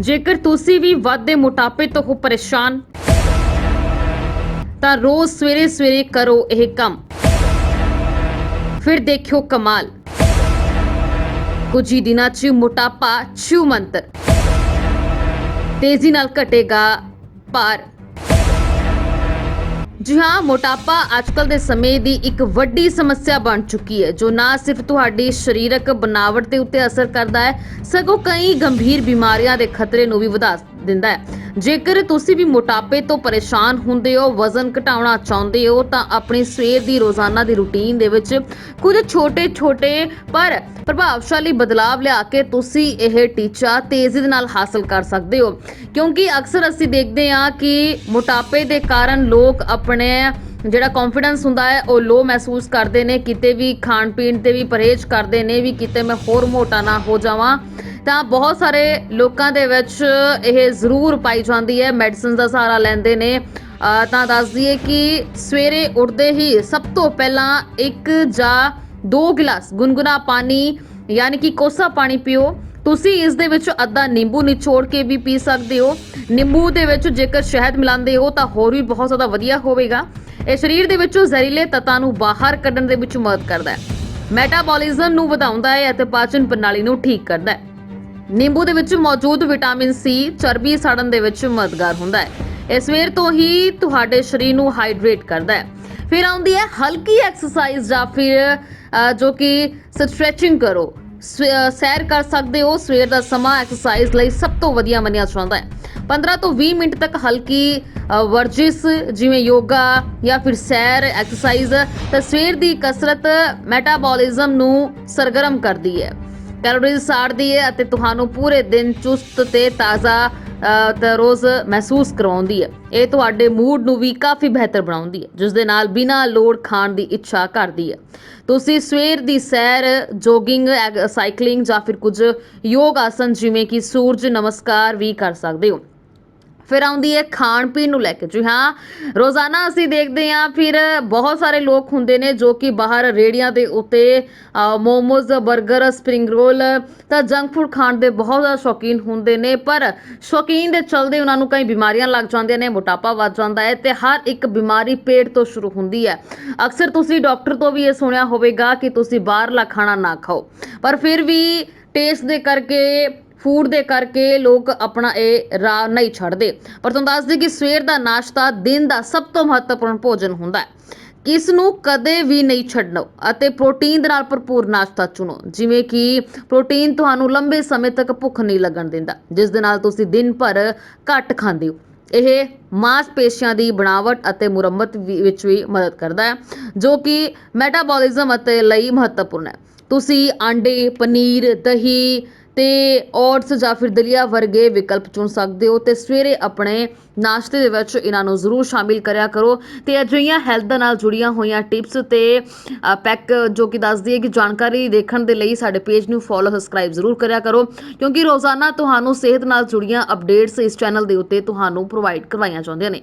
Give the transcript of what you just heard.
ਜੇਕਰ ਤੁਸੀਂ ਵੀ ਵੱਧਦੇ ਮੋਟਾਪੇ ਤੋਂ ਹੋ ਪਰੇਸ਼ਾਨ, ਤਾਂ ਰੋਜ਼ ਸਵੇਰੇ ਸਵੇਰੇ ਕਰੋ ਇਹ ਕੰਮ। ਫਿਰ ਦੇਖਿਓ ਕਮਾਲ। ਕੁਝ ਹੀ ਦਿਨਾਂ 'ਚ ਮੋਟਾਪਾ ਛੂ ਮੰਤਰ। ਤੇਜ਼ੀ ਨਾਲ ਘਟੇਗਾ ਭਾਰ। ਜੀ ਹਾਂ, ਮੋਟਾਪਾ ਅੱਜਕੱਲ ਦੇ ਸਮੇਂ ਦੀ ਇੱਕ ਵੱਡੀ ਸਮੱਸਿਆ ਬਣ ਚੁੱਕੀ ਹੈ, ਜੋ ਨਾ ਸਿਰਫ ਤੁਹਾਡੀ ਸਰੀਰਕ ਬਣਾਵਟ ਦੇ ਉੱਤੇ ਅਸਰ ਕਰਦਾ ਹੈ, ਸਗੋਂ ਕਈ ਗੰਭੀਰ ਬਿਮਾਰੀਆਂ ਦੇ ਖਤਰੇ ਨੂੰ ਵੀ ਵਧਾ ਦਿੰਦਾ ਹੈ। ਜੇਕਰ ਤੁਸੀਂ ਵੀ ਮੋਟਾਪੇ ਤੋਂ ਪਰੇਸ਼ਾਨ ਹੁੰਦੇ ਹੋ, ਵਜ਼ਨ ਘਟਾਉਣਾ ਚਾਹੁੰਦੇ ਹੋ, ਤਾਂ ਆਪਣੀ ਸਵੇਰ ਦੀ ਰੋਜ਼ਾਨਾ ਦੀ ਰੁਟੀਨ ਦੇ ਵਿੱਚ ਕੁਝ ਛੋਟੇ-ਛੋਟੇ ਪਰ ਪ੍ਰਭਾਵਸ਼ਾਲੀ ਬਦਲਾਵ ਲਿਆ ਕੇ ਤੁਸੀਂ ਇਹ ਟੀਚਾ ਤੇਜ਼ੀ ਦੇ ਨਾਲ ਹਾਸਲ ਕਰ ਸਕਦੇ ਹੋ। ਕਿਉਂਕਿ ਅਕਸਰ ਅਸੀਂ ਦੇਖਦੇ ਹਾਂ ਕਿ ਮੋਟਾਪੇ ਦੇ ਕਾਰਨ ਲੋਕ ਆਪਣੇ ਜਿਹੜਾ ਕੌਨਫੀਡੈਂਸ ਹੁੰਦਾ ਹੈ, ਉਹ ਲੋ ਮਹਿਸੂਸ ਕਰਦੇ ਨੇ, ਕਿਤੇ ਵੀ ਖਾਣ ਪੀਣ ਤੇ ਵੀ ਪਰਹੇਜ਼ ਕਰਦੇ ਨੇ, ਵੀ ਕਿਤੇ ਮੈਂ ਹੋਰ ਮੋਟਾ ਨਾ ਹੋ ਜਾਵਾਂ। ਤਾਂ ਬਹੁਤ ਸਾਰੇ ਲੋਕਾਂ ਦੇ ਵਿੱਚ ਇਹ ਜ਼ਰੂਰ ਪਾਈ ਜਾਂਦੀ ਹੈ ਮੈਡੀਸਿਨ ਦਾ ਸਹਾਰਾ ਲੈਂਦੇ ਨੇ। ਤਾਂ ਦੱਸ ਦਈਏ ਕਿ ਸਵੇਰੇ ਉੱਠਦੇ ਹੀ ਸਭ ਤੋਂ ਪਹਿਲਾਂ ਇੱਕ ਜਾਂ ਦੋ ਗਿਲਾਸ ਗੁਨਗੁਨਾ ਪਾਣੀ, ਯਾਨੀ ਕਿ ਕੋਸਾ ਪਾਣੀ ਪੀਓ। ਤੁਸੀਂ ਇਸ ਦੇ ਵਿੱਚ ਅੱਧਾ ਨਿੰਬੂ ਨਿਚੋੜ ਕੇ ਵੀ ਪੀ ਸਕਦੇ ਹੋ। ਨਿੰਬੂ ਦੇ ਵਿੱਚ ਜੇਕਰ ਸ਼ਹਿਦ ਮਿਲਾਉਂਦੇ ਹੋ ਤਾਂ ਹੋਰ ਵੀ ਬਹੁਤ ਜ਼ਿਆਦਾ ਵਧੀਆ ਹੋਵੇਗਾ। ਇਹ ਸਰੀਰ ਦੇ ਵਿੱਚੋਂ ਜ਼ਹਿਰੀਲੇ ਤੱਤਾਂ ਨੂੰ ਬਾਹਰ ਕੱਢਣ ਦੇ ਵਿੱਚ ਮਦਦ ਕਰਦਾ ਹੈ। ਮੈਟਾਬੋਲਿਜ਼ਮ ਨੂੰ ਵਧਾਉਂਦਾ ਹੈ ਅਤੇ ਪਾਚਨ ਪ੍ਰਣਾਲੀ ਨੂੰ ਠੀਕ ਕਰਦਾ ਹੈ। ਨਿੰਬੂ ਦੇ ਵਿੱਚ ਮੌਜੂਦ ਵਿਟਾਮਿਨ ਸੀ, ਚਰਬੀ ਸਾੜਨ ਦੇ ਵਿੱਚ ਮਦਦਗਾਰ ਹੁੰਦਾ ਹੈ। ਇਹ ਸਵੇਰ ਤੋਂ ਹੀ ਤੁਹਾਡੇ ਸਰੀਰ ਨੂੰ ਹਾਈਡਰੇਟ ਕਰਦਾ ਹੈ। ਫਿਰ ਆਉਂਦੀ ਹੈ ਹਲਕੀ ਐਕਸਰਸਾਈਜ਼ ਜਾਂ ਫਿਰ ਜੋ ਕਿ ਸਟ੍ਰੈਚਿੰਗ ਕਰੋ। ਸਵੇ- ਸੈਰ ਕਰ ਸਕਦੇ ਹੋ, ਸਵੇਰ ਦਾ ਸਮਾਂ ਐਕਸਰਸਾਈਜ਼ ਲਈ ਸਭ ਤੋਂ ਵਧੀਆ ਮੰਨਿਆ ਜਾਂਦਾ ਹੈ। 15 ਤੋਂ 20 ਮਿੰਟ ਤੱਕ ਹਲਕੀ ਵਰਜਿਸ਼, ਜਿਵੇਂ ਯੋਗਾ ਜਾਂ ਫਿਰ ਸੈਰ, ਐਕਸਰਸਾਈਜ਼, ਤਾਂ ਸਵੇਰ ਦੀ ਕਸਰਤ ਮੈਟਾਬੋਲਿਜ਼ਮ ਨੂੰ ਸਰਗਰਮ ਕਰਦੀ ਹੈ। ਕੈਲੋਰੀਜ਼ ਸਾੜਦੀ ਹੈ ਅਤੇ ਤੁਹਾਨੂੰ ਪੂਰੇ ਦਿਨ ਚੁਸਤ ਤੇ ਤਾਜ਼ਾ ਰੋਜ਼ ਮਹਿਸੂਸ ਕਰਵਾਉਂਦੀ ਹੈ। ਇਹ ਤੁਹਾਡੇ ਮੂਡ ਨੂੰ ਵੀ ਕਾਫੀ ਬਿਹਤਰ ਬਣਾਉਂਦੀ ਹੈ ਜਿਸ ਦੇ ਨਾਲ ਬਿਨਾਂ ਲੋੜ ਖਾਣ ਦੀ ਇੱਛਾ ਕਰਦੀ ਹੈ। ਤੁਸੀਂ ਸਵੇਰ ਦੀ ਸੈਰ, ਜੋਗਿੰਗ, ਐਗ- ਸਾਈਕਲਿੰਗ ਜਾਂ ਫਿਰ ਕੁਝ ਯੋਗ ਆਸਨ ਜਿਵੇਂ ਕਿ ਸੂਰਜ ਨਮਸਕਾਰ ਵੀ ਕਰ ਸਕਦੇ ਹੋ। ਫਿਰ ਆਉਂਦੀ ਹੈ ਖਾਣ ਪੀਣ ਨੂੰ ਲੈ ਕੇ। ਜੀ ਹਾਂ, ਰੋਜ਼ਾਨਾ ਅਸੀਂ ਦੇਖਦੇ ਹਾਂ, ਫਿਰ ਬਹੁਤ ਸਾਰੇ ਲੋਕ ਹੁੰਦੇ ਨੇ ਜੋ ਕਿ ਬਾਹਰ ਰੇੜੀਆਂ ਦੇ ਉੱਤੇ ਮੋਮੋਜ਼ 버ਗਰ ਸਪਰਿੰਗ ਰੋਲ, ਤਾਂ ਜੰਕ ਫੂਡ ਖਾਣ ਦੇ ਬਹੁਤ ਜ਼ਿਆਦਾ ਸ਼ੌਕੀਨ ਹੁੰਦੇ ਨੇ, ਪਰ ਸ਼ੌਕੀਨ ਦੇ ਚਲਦੇ ਉਹਨਾਂ ਨੂੰ ਕਈ ਬਿਮਾਰੀਆਂ ਲੱਗ ਜਾਂਦੀਆਂ ਨੇ, ਮੋਟਾਪਾ ਵੱਧ ਜਾਂਦਾ ਹੈ ਤੇ ਹਰ ਇੱਕ ਬਿਮਾਰੀ ਪੇਟ ਤੋਂ ਸ਼ੁਰੂ ਹੁੰਦੀ ਹੈ। ਅਕਸਰ ਤੁਸੀਂ ਡਾਕਟਰ ਤੋਂ ਵੀ ਇਹ ਸੁਣਿਆ ਹੋਵੇਗਾ ਕਿ ਤੁਸੀਂ ਬਾਹਰਲਾ ਖਾਣਾ ਨਾ ਖਾਓ, ਪਰ ਫਿਰ ਵੀ ਟੇਸਟ ਦੇ ਕਰਕੇ ਫੂਡ ਦੇ ਕਰਕੇ ਲੋਕ ਆਪਣਾ ਇਹ ਰਾਹ ਨਹੀਂ ਛੱਡਦੇ। ਪਰ ਤੁਹਾਨੂੰ ਦੱਸ ਦਈਏ ਕਿ ਸਵੇਰ ਦਾ ਨਾਸ਼ਤਾ ਦਿਨ ਦਾ ਸਭ ਤੋਂ ਮਹੱਤਵਪੂਰਨ ਭੋਜਨ ਹੁੰਦਾ ਹੈ। ਇਸ ਨੂੰ ਕਦੇ ਵੀ ਨਹੀਂ ਛੱਡਣਾ ਅਤੇ ਪ੍ਰੋਟੀਨ ਦੇ ਨਾਲ ਭਰਪੂਰ ਨਾਸ਼ਤਾ ਚੁਣੋ। ਜਿਵੇਂ ਕਿ ਪ੍ਰੋਟੀਨ ਤੁਹਾਨੂੰ ਲੰਬੇ ਸਮੇਂ ਤੱਕ ਭੁੱਖ ਨਹੀਂ ਲੱਗਣ ਦਿੰਦਾ, ਜਿਸ ਦੇ ਨਾਲ ਤੁਸੀਂ ਦਿਨ ਭਰ ਘੱਟ ਖਾਂਦੇ ਹੋ। ਇਹ ਮਾਸਪੇਸ਼ੀਆਂ ਦੀ ਬਣਾਵਟ ਅਤੇ ਮੁਰੰਮਤ ਵੀ- ਵਿੱਚ ਵੀ ਮਦਦ ਕਰਦਾ ਹੈ, ਜੋ ਕਿ ਮੈਟਾਬੋਲਿਜ਼ਮ ਅਤੇ ਲਈ ਮਹੱਤਵਪੂਰਨ ਹੈ। ਤੁਸੀਂ ਆਂਡੇ, ਪਨੀਰ, ਦਹੀਂ ਤੇ ਓਟਸ ਜਾਂ ਫਿਰ ਦਲੀਆ ਵਰਗੇ ਵਿਕਲਪ ਚੁਣ ਸਕਦੇ ਹੋ ਤੇ ਸਵੇਰੇ ਆਪਣੇ ਨਾਸ਼ਤੇ ਦੇ ਵਿੱਚ ਇਹਨਾਂ ਨੂੰ ਜ਼ਰੂਰ ਸ਼ਾਮਿਲ ਕਰਿਆ ਕਰੋ ਤੇ ਅਜਿਹੀਆਂ ਹੈਲਥ ਨਾਲ ਜੁੜੀਆਂ ਹੋਈਆਂ ਟਿਪਸ ਤੇ ਪੈਕ ਜੋ ਕਿ ਦੱਸਦੀ ਹੈ ਕਿ ਜਾਣਕਾਰੀ ਦੇਖਣ ਦੇ ਲਈ ਸਾਡੇ ਪੇਜ ਨੂੰ ਫੋਲੋ ਸਬਸਕ੍ਰਾਈਬ ਜ਼ਰੂਰ ਕਰਿਆ ਕਰੋ ਕਿਉਂਕਿ ਰੋਜ਼ਾਨਾ ਤੁਹਾਨੂੰ ਸਿਹਤ ਨਾਲ ਜੁੜੀਆਂ ਅਪਡੇਟਸ ਇਸ ਚੈਨਲ ਦੇ ਉੱਤੇ ਤੁਹਾਨੂੰ ਪ੍ਰੋਵਾਈਡ ਕਰਵਾਈਆਂ ਜਾਂਦੀਆਂ ਨੇ।